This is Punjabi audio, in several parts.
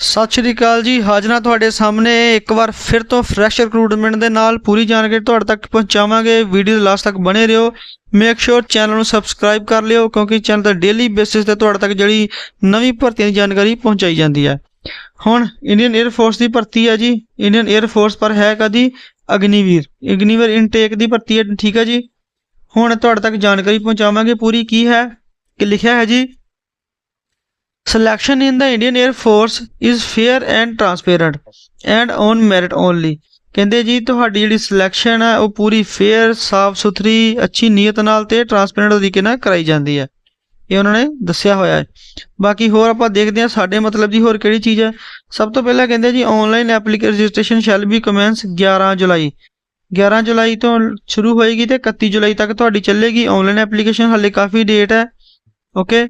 ਸਤਿ ਸ਼੍ਰੀ ਅਕਾਲ ਜੀ। ਹਾਜ਼ਰਾਂ ਤੁਹਾਡੇ ਸਾਹਮਣੇ ਇੱਕ ਵਾਰ ਫਿਰ ਤੋਂ ਫਰੈਸ਼ ਰਿਕਰੂਟਮੈਂਟ ਦੇ ਨਾਲ ਪੂਰੀ ਜਾਣਕਾਰੀ ਤੁਹਾਡੇ ਤੱਕ ਪਹੁੰਚਾਵਾਂਗੇ। ਵੀਡੀਓ ਦੇ ਲਾਸਟ ਤੱਕ ਬਣੇ ਰਹੋ। ਮੇਕ ਸ਼ੋਰ ਚੈਨਲ ਨੂੰ ਸਬਸਕ੍ਰਾਈਬ ਕਰ ਲਿਓ ਕਿਉਂਕਿ ਚੈਨਲ ਤੇ ਡੇਲੀ ਬੇਸਿਸ ਤੇ ਤੁਹਾਡੇ ਤੱਕ ਜਿਹੜੀ ਨਵੀਂ ਭਰਤੀਆਂ ਦੀ ਜਾਣਕਾਰੀ ਪਹੁੰਚਾਈ ਜਾਂਦੀ ਹੈ। ਹੁਣ ਇੰਡੀਅਨ 에ਅਰ ਫੋਰਸ ਦੀ ਭਰਤੀ ਹੈ ਜੀ। ਇੰਡੀਅਨ 에ਅਰ ਫੋਰਸ ਪਰ ਹੈ ਕਦੀ ਅਗਨੀਵੀਰ। ਅਗਨੀਵੀਰ ਇਨਟੇਕ ਦੀ ਭਰਤੀ ਹੈ, ਠੀਕ ਹੈ ਜੀ। ਹੁਣ ਤੁਹਾਡੇ ਤੱਕ ਜਾਣਕਾਰੀ ਪਹੁੰਚਾਵਾਂਗੇ। ਪੂਰੀ ਕੀ ਹੈ? ਕਿ ਲਿਖਿਆ ਹੈ ਜੀ? Selection in the Indian Air Force is fair and transparent and on merit only. ਕਹਿੰਦੇ ਜੀ, ਤੁਹਾਡੀ ਜਿਹੜੀ ਸਿਲੈਕਸ਼ਨ ਹੈ ਉਹ ਪੂਰੀ ਫੇਅਰ ਸਾਫ਼ ਸੁਥਰੀ, ਅੱਛੀ ਨੀਅਤ ਨਾਲ ਤੇ ਟਰਾਂਸਪੇਰੈਂਟ ਤਰੀਕੇ ਨਾਲ ਕਰਾਈ ਜਾਂਦੀ ਹੈ ਇਹ ਉਹਨਾਂ ਨੇ ਦੱਸਿਆ ਹੋਇਆ ਹੈ। ਬਾਕੀ ਹੋਰ ਆਪਾਂ ਦੇਖਦੇ ਹਾਂ, ਸਾਡੇ ਮਤਲਬ ਦੀ ਹੋਰ ਕਿਹੜੀ ਚੀਜ਼ ਹੈ ਸਭ ਤੋਂ ਪਹਿਲਾਂ ਕਹਿੰਦੇ ਜੀ online application registration shall be commence 11 July. 11 ਜੁਲਾਈ ਤੋਂ ਸ਼ੁਰੂ ਹੋਏਗੀ ਤੇ 31 ਜੁਲਾਈ ਤੱਕ ਤੁਹਾਡੀ ਚੱਲੇਗੀ। ਆਨਲਾਈਨ ਐਪਲੀਕੇਸ਼ਨ ਹਲੇ ਕਾਫੀ ਡੇਟ ਹੈ। ਓਕੇ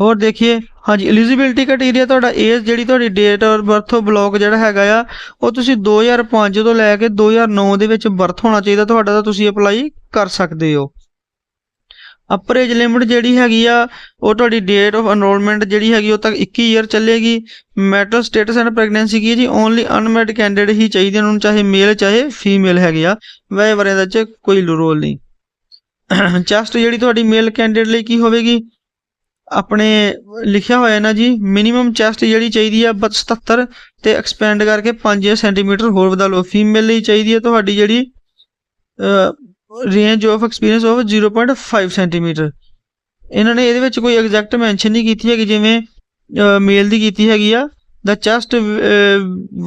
ਹੋਰ ਦੇਖੀਏ। ਹਾਂਜੀ ਐਲੀਜੀਬਿਲਟੀ ਕ੍ਰਾਈਟੇਰੀਆ ਤੁਹਾਡਾ ਏਜ ਜਿਹੜੀ ਤੁਹਾਡੀ ਡੇਟ ਔਰ ਬਰਥ ਆਫ ਬਲੌਕ ਜਿਹੜਾ ਹੈਗਾ ਆ, ਉਹ ਤੁਸੀਂ 2005 ਤੋਂ ਲੈ ਕੇ 2009 ਦੇ ਵਿੱਚ ਬਰਥ ਹੋਣਾ ਚਾਹੀਦਾ, ਤੁਹਾਡਾ ਤਾਂ ਤੁਸੀਂ ਅਪਲਾਈ ਕਰ ਸਕਦੇ ਹੋ। ਅਪਰ ਏਜ ਲਿਮਿਟ ਜਿਹੜੀ ਹੈਗੀ ਆ, ਉਹ ਤੁਹਾਡੀ ਡੇਟ ਆਫ ਐਨਰੋਲਮੈਂਟ ਜਿਹੜੀ ਹੈਗੀ, ਉਹ ਤੱਕ 21 ਇਅਰ ਚੱਲੇਗੀ। ਮੈਟਲ ਸਟੇਟਸ ਐਂਡ ਪ੍ਰੈਗਨੈਂਸੀ ਕੀ ਹੈ ਜੀ? ਓਨਲੀ ਅਨਮੈਰਿਡ ਕੈਂਡੀਡੇਟ ਹੀ ਚਾਹੀਦੇ ਉਹਨਾਂ ਨੂੰ ਚਾਹੇ ਮੇਲ ਚਾਹੇ ਫੀਮੇਲ ਹੈਗੇ ਆ। ਵੈ ਵਰੇ ਦਾ ਚ ਕੋਈ ਰੋਲ ਨਹੀਂ। ਚੈਸਟ ਜਿਹੜੀ ਤੁਹਾਡੀ ਮੇਲ ਕੈਂਡੀਡੇਟ ਲਈ ਕੀ ਹੋਵੇਗੀ? ਆਪਣੇ ਲਿਖਿਆ ਹੋਇਆ ਨਾ ਜੀ ਮਿਨੀਮਮ ਚੈਸਟ ਜਿਹੜੀ ਚਾਹੀਦੀ ਆ 77 ਤੇ ਐਕਸਪੈਂਡ ਕਰਕੇ 5 ਸੈਂਟੀਮੀਟਰ ਹੋਰ ਵਧਾ ਲਓ। ਫੀਮੇਲ ਲਈ ਚਾਹੀਦੀ ਹੈ ਤੁਹਾਡੀ ਜਿਹੜੀ range of experience of 0.5 centimetre ਇਹਨਾਂ ਨੇ ਇਹਦੇ ਵਿੱਚ ਕੋਈ ਐਗਜ਼ੈਕਟ ਮੈਂਸ਼ਨ ਨਹੀਂ ਕੀਤੀ ਹੈਗੀ, ਜਿਵੇਂ ਮੇਲ ਦੀ ਕੀਤੀ ਹੈਗੀ ਆ। The chest uh,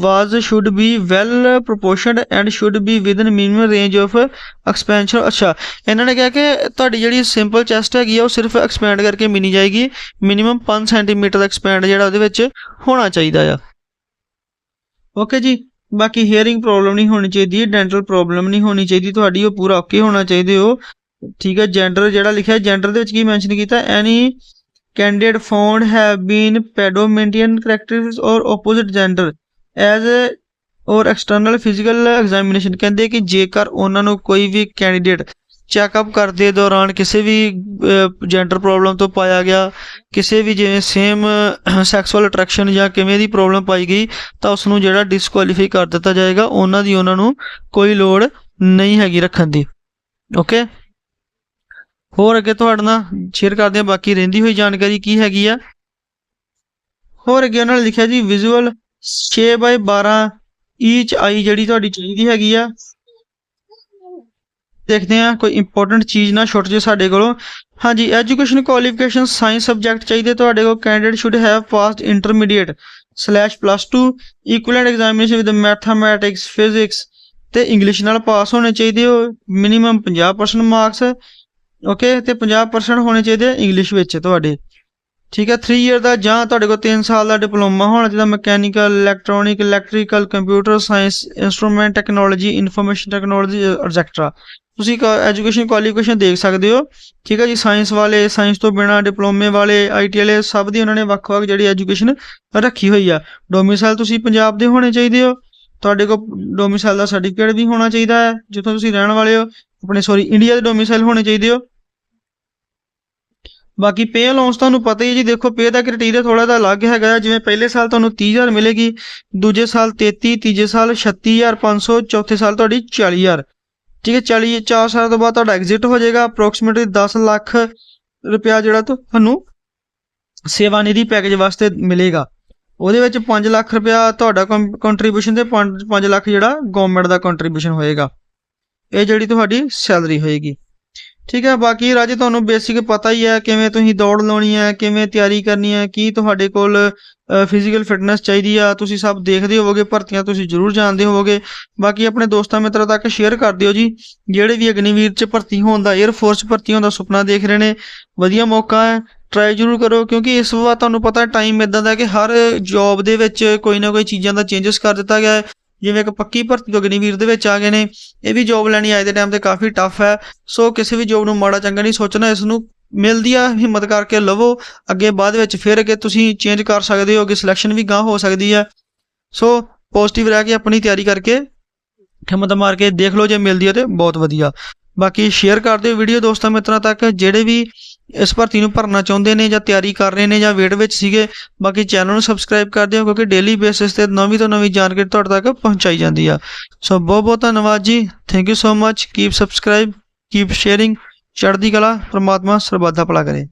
was should be well proportioned and should be within minimum range of expansion. ਅੱਛਾ ਇਹਨਾਂ ਨੇ ਕਿਹਾ ਕਿ ਤੁਹਾਡੀ ਜਿਹੜੀ ਸਿੰਪਲ ਚੈਸਟ ਹੈਗੀ ਆ ਉਹ ਸਿਰਫ ਐਕਸਪੈਂਡ ਕਰਕੇ ਮਿਨੀ ਜਾਏਗੀ। ਮਿਨੀਮਮ 5 ਸੈਂਟੀਮੀਟਰ ਦਾ ਐਕਸਪੈਂਡ ਜਿਹੜਾ ਉਹਦੇ ਵਿੱਚ ਹੋਣਾ ਚਾਹੀਦਾ ਆ। ਓਕੇ ਜੀ ਬਾਕੀ ਹੀਅਰਿੰਗ ਪ੍ਰੋਬਲਮ ਨਹੀਂ ਹੋਣੀ ਚਾਹੀਦੀ ਡੈਂਟਲ ਪ੍ਰੋਬਲਮ ਨਹੀਂ ਹੋਣੀ ਚਾਹੀਦੀ ਤੁਹਾਡੀ ਉਹ ਪੂਰਾ ਓਕੇ ਹੋਣਾ ਚਾਹੀਦੇ ਹੋ। ਠੀਕ ਹੈ ਜੈਂਡਰ ਜਿਹੜਾ ਲਿਖਿਆ ਜੈਂਡਰ ਦੇ ਵਿੱਚ ਕੀ ਮੈਂਸ਼ਨ ਕੀਤਾ? Any candidate found have been predominant characteristics or opposite gender as ਔਰ ਐਕਸਟਰਨਲ ਫਿਜ਼ੀਕਲ ਐਗਜ਼ਾਮੀਨੇਸ਼ਨ ਕਹਿੰਦੇ ਕਿ ਜੇਕਰ ਉਹਨਾਂ ਨੂੰ ਕੋਈ ਵੀ ਕੈਂਡੀਡੇਟ ਚੈੱਕਅਪ ਕਰਦੇ ਦੌਰਾਨ ਕਿਸੇ ਵੀ ਜੈਂਡਰ ਪ੍ਰੋਬਲਮ ਤੋਂ ਪਾਇਆ ਗਿਆ, ਕਿਸੇ ਵੀ ਜਿਵੇਂ ਸੇਮ ਸੈਕਸੁਅਲ ਅਟਰੈਕਸ਼ਨ ਜਾਂ ਕਿਵੇਂ ਦੀ ਪ੍ਰੋਬਲਮ ਪਾਈ ਗਈ, ਤਾਂ ਉਸ ਨੂੰ ਜਿਹੜਾ ਡਿਸਕੁਆਲੀਫਾਈ ਕਰ ਦਿੱਤਾ ਜਾਏਗਾ, ਉਹਨਾਂ ਦੀ ਉਹਨਾਂ ਨੂੰ ਕੋਈ ਲੋੜ ਨਹੀਂ ਹੈਗੀ ਰੱਖਣ ਦੀ। ਓਕੇ ਹੋਰ ਅੱਗੇ ਤੁਹਾਡੇ ਨਾਲ ਸ਼ੇਅਰ ਕਰਦੇ ਹਾਂ, ਬਾਕੀ ਰਹਿੰਦੀ ਹੋਈ ਜਾਣਕਾਰੀ ਕੀ ਹੈਗੀ ਆ। ਹੋਰ ਅੱਗੇ ਉਹਨਾਂ ਨੇ ਲਿਖਿਆ ਜੀ ਵਿਜ਼ੂਅਲ 6/12 ਈਚ ਆਈ ਜਿਹੜੀ ਤੁਹਾਡੀ ਚਾਹੀਦੀ ਹੈਗੀ ਆ। ਦੇਖਦੇ ਆ ਕੋਈ ਇੰਪੋਰਟੈਂਟ ਚੀਜ਼ ਨਾ ਛੁੱਟ ਜੇ ਸਾਡੇ ਕੋਲੋਂ। ਹਾਂਜੀ ਐਜੂਕੇਸ਼ਨ ਕੁਆਲੀਫਿਕੇਸ਼ਨ ਸਾਇੰਸ ਸਬਜੈਕਟ ਚਾਹੀਦੇ ਤੁਹਾਡੇ ਕੋਲ। Candidate should have passed intermediate slash plus 2 equivalent examination with mathematics physics ਤੇ ਇੰਗਲਿਸ਼ ਨਾਲ ਪਾਸ ਹੋਣੇ ਚਾਹੀਦੇ ਹੋ। ਮਿਨੀਮਮ 50% ਮਾਰਕਸ ਓਕੇ ਤੇ 50% ਹੋਣੇ ਚਾਹੀਦੇ ਇੰਗਲਿਸ਼ ਵਿੱਚ ਤੁਹਾਡੇ। ਠੀਕ ਹੈ 3 ਇਅਰ ਦਾ ਜਾਂ ਤੁਹਾਡੇ ਕੋਲ 3 ਸਾਲ ਦਾ ਡਿਪਲੋਮਾ ਹੋਣਾ ਚਾਹੀਦਾ mechanical electronic electrical computer science instrument technology information technology etcetera ਤੁਸੀਂ ਐਜੂਕੇਸ਼ਨ ਕੁਆਲੀਫਿਕੇਸ਼ਨ ਦੇਖ ਸਕਦੇ ਹੋ। ਠੀਕ ਹੈ ਜੀ ਸਾਇੰਸ ਵਾਲੇ ਸਾਇੰਸ ਤੋਂ ਬਿਨਾ ਡਿਪਲੋਮੇ ਵਾਲੇ ਆਈਟੀ ਵਾਲੇ, ਸਭ ਦੀ ਉਹਨਾਂ ਨੇ ਵੱਖ-ਵੱਖ ਜਿਹੜੀ ਐਜੂਕੇਸ਼ਨ ਰੱਖੀ ਹੋਈ ਆ। ਡੋਮਿਸਾਈਲ ਤੁਸੀਂ ਪੰਜਾਬ ਦੇ ਹੋਣੇ ਚਾਹੀਦੇ ਹੋ। ਤੁਹਾਡੇ ਕੋਲ ਡੋਮਿਸਾਈਲ ਦਾ ਸਰਟੀਫਿਕੇਟ ਵੀ ਹੋਣਾ ਚਾਹੀਦਾ ਹੈ। ਜਿੱਥੋਂ ਤੁਸੀਂ ਰਹਿਣ ਵਾਲੇ ਹੋ, ਆਪਣੇ ਸੌਰੀ ਇੰਡੀਆ ਦੇ ਡੋਮਿਸਾਈਲ ਹੋਣੇ ਚਾਹੀਦੇ ਹੋ। ਬਾਕੀ ਪੇ ਅਲਾਉਂਸ ਤੁਹਾਨੂੰ ਪਤਾ ਹੀ ਹੈ ਜੀ, ਦੇਖੋ ਪੇ ਦਾ ਕ੍ਰਾਈਟੇਰੀਆ ਥੋੜਾ ਜਿਹਾ ਅਲੱਗ ਹੈਗਾ, ਜਿਵੇਂ ਪਹਿਲੇ ਸਾਲ ਤੁਹਾਨੂੰ 30000 ਮਿਲੇਗੀ, ਦੂਜੇ ਸਾਲ 33 ਤੀਜੇ ਸਾਲ 36500 ਚੌਥੇ ਸਾਲ ਤੁਹਾਡੀ 40000 ਠੀਕ ਹੈ 40 4 ਸਾਲ ਤੋਂ ਬਾਅਦ ਤੁਹਾਡਾ ਐਗਜ਼ਿਟ ਹੋ ਜਾਏਗਾ ਅਪਰੋਕਸੀਮੇਟਲੀ 10 ਲੱਖ ਰੁਪਿਆ ਜਿਹੜਾ ਤੁਹਾਨੂੰ ਸੇਵਾ ਨਿਧੀ ਪੈਕੇਜ ਵਾਸਤੇ ਮਿਲੇਗਾ। ਉਹਦੇ ਵਿੱਚ 5 ਲੱਖ ਰੁਪਿਆ ਤੁਹਾਡਾ ਕੰਟਰੀਬਿਊਸ਼ਨ ਤੇ 5 ਲੱਖ ਜਿਹੜਾ ਗਵਰਨਮੈਂਟ ਦਾ ਕੰਟਰੀਬਿਊਸ਼ਨ ਹੋਏਗਾ। ਇਹ ਜਿਹੜੀ ਤੁਹਾਡੀ ਸੈਲਰੀ ਹੋਏਗੀ। ਠੀਕ ਹੈ, ਬਾਕੀ ਰਾਜੇ ਤੁਹਾਨੂੰ ਬੇਸਿਕ ਪਤਾ ਹੀ ਹੈ ਕਿਵੇਂ ਤੁਸੀਂ ਦੌੜ ਲਾਉਣੀ ਹੈ, ਕਿਵੇਂ ਤਿਆਰੀ ਕਰਨੀ ਹੈ, ਕੀ ਤੁਹਾਡੇ ਕੋਲ ਫਿਜ਼ੀਕਲ ਫਿਟਨੈਸ ਚਾਹੀਦੀ ਆ, ਤੁਸੀਂ ਸਭ ਦੇਖਦੇ ਹੋਵੋਗੇ, ਭਰਤੀਆਂ ਤੁਸੀਂ ਜ਼ਰੂਰ ਜਾਣਦੇ ਹੋਵੋਗੇ। ਬਾਕੀ ਆਪਣੇ ਦੋਸਤਾਂ ਮਿੱਤਰਾਂ ਤੱਕ ਸ਼ੇਅਰ ਕਰ ਦਿਓ ਜੀ, ਜਿਹੜੇ ਵੀ ਅਗਨੀਵੀਰ 'ਚ ਭਰਤੀ ਹੋਣ ਦਾ 에ਅਰ ਫੋਰਸ ਭਰਤੀ ਹੋਣ ਦਾ ਸੁਪਨਾ ਦੇਖ ਰਹੇ ਨੇ, ਵਧੀਆ ਮੌਕਾ ਹੈ ਟਰਾਈ ਜ਼ਰੂਰ ਕਰੋ, ਕਿਉਂਕਿ ਇਸ ਵਾਰ ਤੁਹਾਨੂੰ ਪਤਾ ਟਾਈਮ ਇਦਾਂ ਦਾ ਕਿ ਹਰ ਜੌਬ ਦੇ ਵਿੱਚ ਕੋਈ ਨਾ ਕੋਈ ਚੀਜ਼ਾਂ ਦਾ ਚੇਂਜਸ ਕਰ ਦਿੱਤਾ ਗਿਆ ਹੈ। ਜਿਵੇਂ ਇੱਕ ਪੱਕੀ ਭਰਤੀ ਅਗਨੀਵੀਰ ਦੇ ਵਿੱਚ ਆ ਗਏ ਨੇ। ਇਹ ਵੀ ਜੌਬ ਲੈਣੀ ਅੱਜ ਦੇ ਟਾਈਮ ਤੇ ਕਾਫੀ ਟਫ ਹੈ। ਸੋ ਕਿਸੇ ਵੀ ਜੌਬ ਨੂੰ ਮਾੜਾ ਚੰਗਾ ਨਹੀਂ ਸੋਚਣਾ, ਇਸ ਨੂੰ ਮਿਲਦੀ ਆ, ਹਿੰਮਤ ਕਰਕੇ ਲਵੋ। ਅੱਗੇ ਬਾਅਦ ਵਿੱਚ ਫਿਰ ਅੱਗੇ ਤੁਸੀਂ ਚੇਂਜ ਕਰ ਸਕਦੇ ਹੋ ਕਿ ਸਿਲੈਕਸ਼ਨ ਵੀ ਗਾਂ ਹੋ ਸਕਦੀ ਹੈ। ਸੋ ਪੋਜ਼ਿਟਿਵ ਰਹਿ ਕੇ ਆਪਣੀ ਤਿਆਰੀ ਕਰਕੇ ਹਿੰਮਤ ਮਾਰ ਕੇ ਦੇਖ ਲਓ ਜੇ ਮਿਲਦੀ ਹੈ ਤੇ ਬਹੁਤ ਵਧੀਆ। ਬਾਕੀ ਸ਼ੇਅਰ ਕਰ ਦਿਓ ਵੀਡੀਓ ਦੋਸਤਾਂ ਮਿੱਤਰਾਂ ਤੱਕ, ਜਿਹੜੇ ਵੀ ਇਸ ਭਰਤੀ ਨੂੰ ਭਰਨਾ ਚਾਹੁੰਦੇ ਨੇ ਜਾਂ ਤਿਆਰੀ ਕਰ ਰਹੇ ਨੇ ਜਾਂ ਵੇਟ ਵਿੱਚ ਸੀਗੇ, ਬਾਕੀ ਚੈਨਲ ਨੂੰ ਸਬਸਕ੍ਰਾਈਬ ਕਰ ਦਿਓ ਕਿਉਂਕਿ ਡੇਲੀ ਬੇਸਿਸ ਤੇ ਨਵੀਂ ਤੋਂ ਨਵੀਂ ਜਾਣਕਾਰੀ ਤੁਹਾਡੇ ਤੱਕ ਪਹੁੰਚਾਈ ਜਾਂਦੀ ਆ। ਸੋ ਬਹੁਤ ਬਹੁਤ ਧੰਨਵਾਦ ਜੀ। Thank you so much keep subscribe keep sharing ਚੜ੍ਹਦੀ ਕਲਾ, ਪ੍ਰਮਾਤਮਾ ਸਰਬੱਤ ਦਾ ਭਲਾ ਕਰੇ।